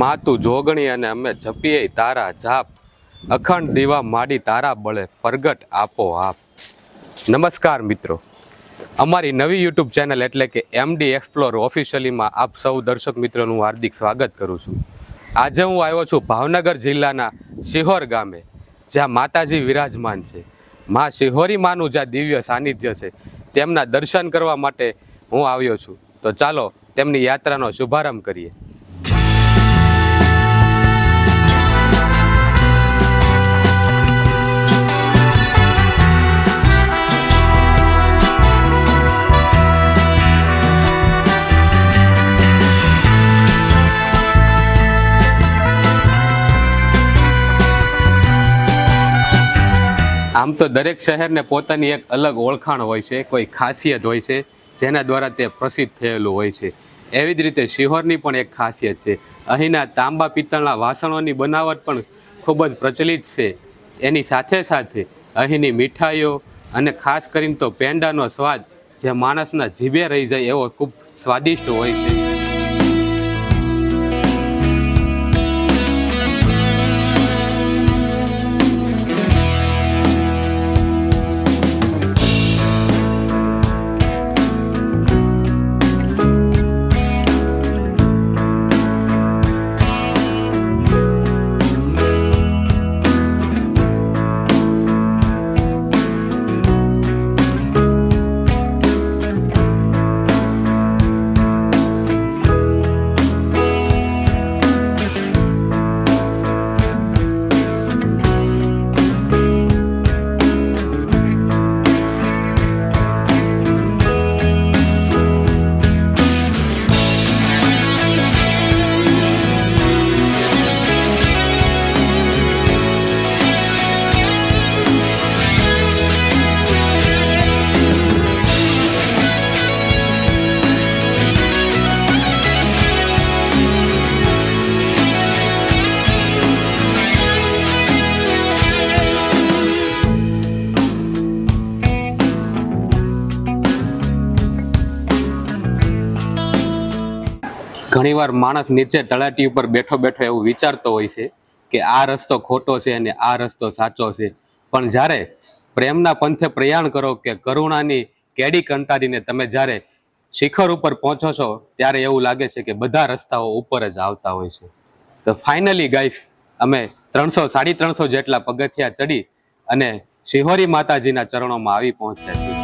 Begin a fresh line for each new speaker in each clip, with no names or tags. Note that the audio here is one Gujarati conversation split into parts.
માતું જોગણી અને અમે જપીએ તારા જાપ. અખંડ દીવા માડી તારા બળે પ્રગટ આપો આપ. નમસ્કાર મિત્રો. અમારી નવી યુટ્યુબ ચેનલ એટલે કે એમડી એક્સપ્લોર ઓફિશિયલીમાં આપ સૌ દર્શક મિત્રોનું હાર્દિક સ્વાગત કરું છું. આજે હું આવ્યો છું ભાવનગર જિલ્લાના શિહોર ગામે, જ્યાં માતાજી વિરાજમાન છે. મા શિહોરી માનું જ્યાં દિવ્ય સાનિધ્ય છે, તેમના દર્શન કરવા માટે હું આવ્યો છું. તો ચાલો તેમની યાત્રાનો શુભારંભ કરીએ. આમ તો દરેક શહેરને પોતાની એક અલગ ઓળખાણ હોય છે, કોઈ ખાસિયત હોય છે, જેના દ્વારા તે પ્રસિદ્ધ થયેલું હોય છે. એવી જ રીતે શિહોરની પણ એક ખાસિયત છે. અહીંના તાંબા પિત્તળના વાસણોની બનાવટ પણ ખૂબ જ પ્રચલિત છે. એની સાથે સાથે અહીંની મીઠાઈઓ અને ખાસ કરીને તો પેંડાનો સ્વાદ જે માણસના જીભે રહી જાય એવો ખૂબ સ્વાદિષ્ટ હોય છે. ઘણીવાર માણસ નીચે તળાટી ઉપર બેઠો બેઠો એવું વિચારતો હોય છે કે આ રસ્તો ખોટો છે અને આ રસ્તો સાચો છે. પણ જ્યારે પ્રેમના પંથે પ્રયાણ કરો કે કરુણાની કેડી કંટારીને તમે જ્યારે શિખર ઉપર પહોંચો છો, ત્યારે એવું લાગે છે કે બધા રસ્તાઓ ઉપર જ આવતા હોય છે. તો ફાઇનલી ગાઈસ, અમે ત્રણસો, સાડી ત્રણસો જેટલા પગથિયા ચડી અને શિહોરી માતાજીના ચરણોમાં આવી પહોંચ્યા છીએ.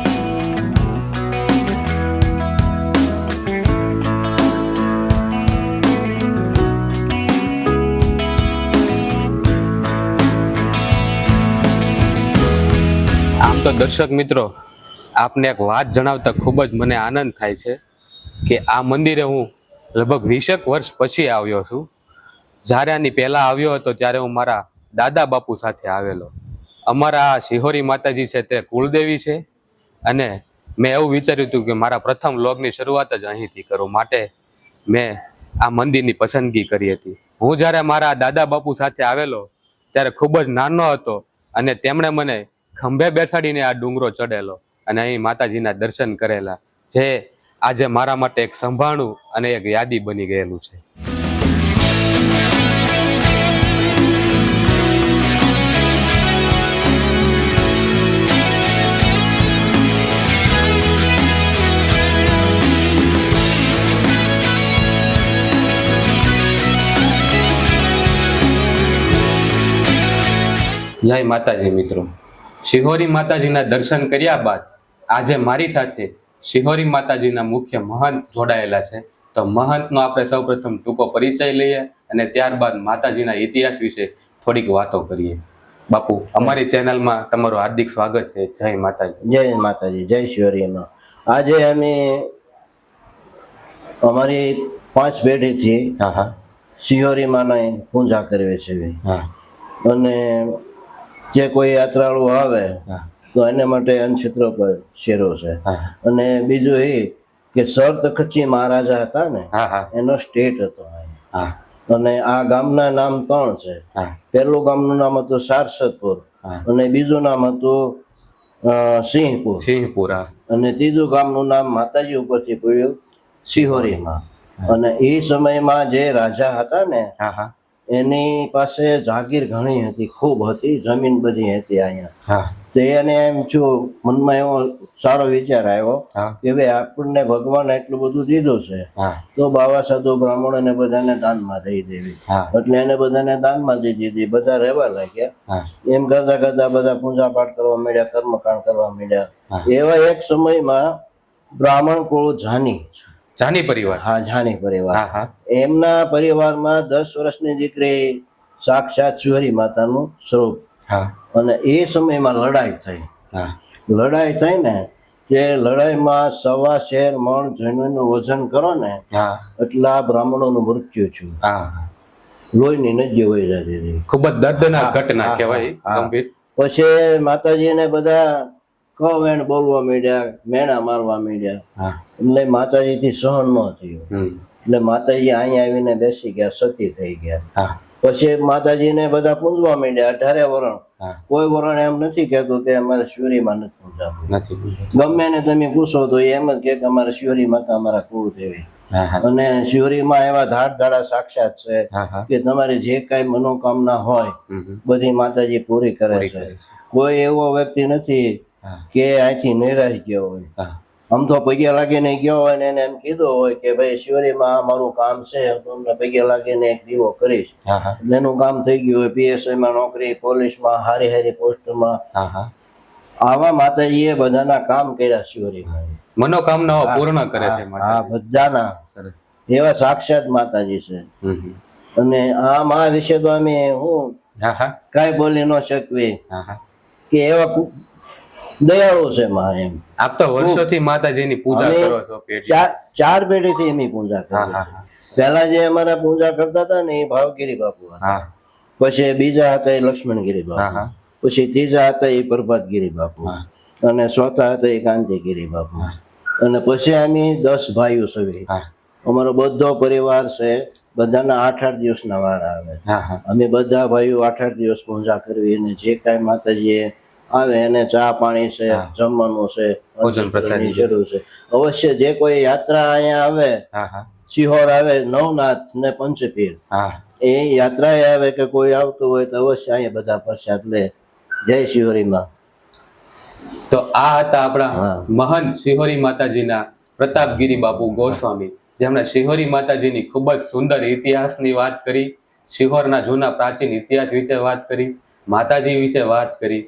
આમ તો દર્શક મિત્રો, આપને એક વાત જણાવતા ખૂબ જ મને આનંદ થાય છે કે આ મંદિરે હું લગભગ વીસેક વર્ષ પછી આવ્યો છું. જ્યારે આની પહેલાં આવ્યો હતો ત્યારે હું મારા દાદા બાપુ સાથે આવેલો. અમારા આ શિહોરી માતાજી છે તે કુળદેવી છે અને મેં એવું વિચાર્યું હતું કે મારા પ્રથમ લોગની શરૂઆત જ અહીંથી કરું માટે મેં આ મંદિરની પસંદગી કરી હતી. હું જ્યારે મારા દાદા બાપુ સાથે આવેલો, ત્યારે ખૂબ જ નાનો હતો અને તેમણે મને ખંભે બેસાડીને આ ડુંગરો ચડેલો અને અહીં માતાજીના દર્શન કરેલા, જે આજે મારા માટે એક સંભાળું અને એક યાદી બની ગયેલું છે. જય માતાજી મિત્રો. શિહોરી માતાજીના દર્શન કર્યા બાદ આજે મારી સાથે શિહોરી માતાજીના મુખ્ય મહંત જોડાયેલા છે. તો મહંતનો આપણે સૌપ્રથમ ટૂંકો પરિચય લઈએ અને ત્યારબાદ માતાજીના ઇતિહાસ વિશે થોડીક વાતો કરીએ. બાપુ અમારી ચેનલમાં તમારું હાર્દિક સ્વાગત છે. જય માતાજી.
જય માતાજી જય શિવરીમાં આજે અમે અમારી પાંચ પેઢીથી
હા હા.
શિહોરી માના પૂજા કરીએ છીએ
હા.
અને જે કોઈ યાત્રાળુ આવે તો એના માટે અનક્ષેત્ર પર શેરો છે. અને બીજું એ કે સર તખચી મહારાજા હતા ને એનો સ્ટેટ હતો
હા.
અને આ ગામના નામ ત્રણ છે.
હા.
પહેલું ગામનું નામ હતું સારસદપુર અને બીજું નામ હતું સિંહપુર.
સિંહપુરા
અને ત્રીજું ગામનું નામ માતાજી ઉપરથી પડ્યું સિહોરીમાં અને એ સમયમાં જે રાજા હતા ને
હા હા.
એની પાસે જાગીર ઘણી હતી ખૂબ હતી જમીન બધી હતી અહીંયા. તો એને એમ જો મનમાં એવો સારો વિચાર આવ્યો કે ભાઈ આપણને ભગવાન એટલું બધું દીધું છે તો બાવા સાધુ બ્રાહ્મણોને બધાને દાનમાં દઈ દેવી. એટલે એને બધાને દાનમાં દઈ દીધી બધા રહેવા લાગ્યા. એમ કરતા કરતા બધા પૂજા પાઠ કરવા માંડ્યા કર્મકાંડ કરવા માંડ્યા. એવા એક સમયમાં બ્રાહ્મણ કુળ જાની.
જાની પરિવાર?
હા જાની પરિવાર.
હા હા.
એમના પરિવારમાં દસ વર્ષની દીકરી સાક્ષાત શિવરી માતાનું સ્વરૂપ.
હા.
અને એ સમયમાં લડાઈ થઈ.
હા.
લડાઈ થઈ ને કે લડાઈમાં સવા શેર મણ જમીનનું વજન કરો ને
હા.
એટલા બ્રાહ્મણોનું મૃત્યુ છું
હા
લોહીની નદી હોય જાય
ખૂબ જ દર્દના ઘટના કહેવાય
પછી માતાજીને બધા કવેણ બોલવા માંડ્યા મેણા મારવા માંડ્યા. એટલે માતાજીથી સહન ન થયું. એટલે માતાજી અહીંયા આવીને બેસી ગયા સતી થઈ ગયા.
પછી
પછી માતાજીને બધા પૂંજવા માંડ્યા અઢારે વરણ. કોઈ વરણ એમ નથી કહેતું કે અમારે શિવરીમાં નથી પૂંજાવું ગમે ને તમે પૂછો તો એમ જ કે અમારે શિવરી માતા અમારા કુળ દેવી અને શિવરીમાં એવા ધાડ ધાડા સાક્ષાત છે કે તમારી જે કઈ મનોકામના હોય. બધી માતાજી પૂરી કરે છે. કોઈ એવો વ્યક્તિ નથી કે અહીંથી નિરાશ ગયો હોય. આમ તો પગે લાગીને ગયો હોય ને એને એમ કીધું હોય કે ભાઈ શિવરીમાં આ મારું કામ છે હું તમને પગે લાગીને એક દીવો કરીશ. એનું કામ થઈ ગયું હોય. PSI માં નોકરી પોલીસમાં હારી હારી પોસ્ટમાં. આવા માતાજીએ બધાના કામ કર્યા શિવરીમાં.
મનોકામનાઓ પૂર્ણ કરે છે
હા બધાના. એવા સાક્ષાત માતાજી છે. અને આ મા વિશે તો અમે હું કાંઈ બોલી ન શકવી. કે એવા દયાળુ છે માં એમ.
આપ તો વર્ષોથી માતાજીની પૂજા કરો છો
ચાર ચાર પેઢીથી એની પૂજા કરો પહેલા જે અમારા પૂજા કરતા હતા ને એ ભાવગીરી બાપુ પછી બીજા હતા એ લક્ષ્મણગીરી બાપુ. પછી ત્રીજા હતા એ પ્રભાતગીરી બાપુ. અને ચોથા હતા એ કાંતિગીરી બાપુ. અને પછી અમે દસ ભાઈઓ સવી. અમારો બધો પરિવાર છે બધાના આઠ આઠ દિવસના વાર આવે.
હા હા.
અમે બધા ભાઈઓ આઠ આઠ દિવસ પૂજા કરવી અને જે કાંઈ માતાજી આવે એને ચા પાણી છે જમવાનું છે
ભોજન પ્રસાદની
જરૂર છે. અવશ્ય જે કોઈ યાત્રા અહીંયા આવે સિહોર આવે નવનાથ ને પંચપીર એ યાત્રાએ આવે કે કોઈ આવતું હોય તો અવશ્ય અહીંયા બધા પ્રસાદ લે. જય શિહોરીમાં.
તો આ હતા આપણા. મહાન શિહોરી માતાજીના પ્રતાપગીરી બાપુ ગોસ્વામી જેમણે શિહોરી માતાજીની ખૂબ જ સુંદર ઇતિહાસની વાત કરી શિહોરના જૂના પ્રાચીન ઇતિહાસ વિશે વાત કરી માતાજી વિશે વાત કરી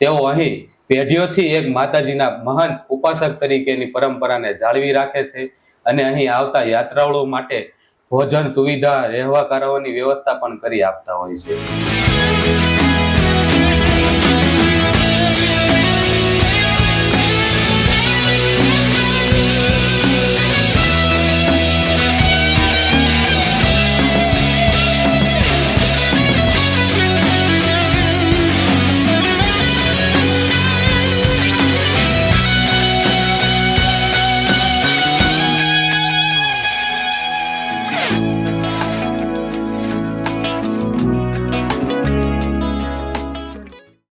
તેઓ અહીં પેઢીઓથી એક માતાજીના મહાન ઉપાસક તરીકેની પરંપરાને જાળવી રાખે છે અને અહીં આવતા યાત્રાળુઓ માટે ભોજન, સુવિધા રહેવા કરવાની વ્યવસ્થા પણ કરી આપતા હોય છે.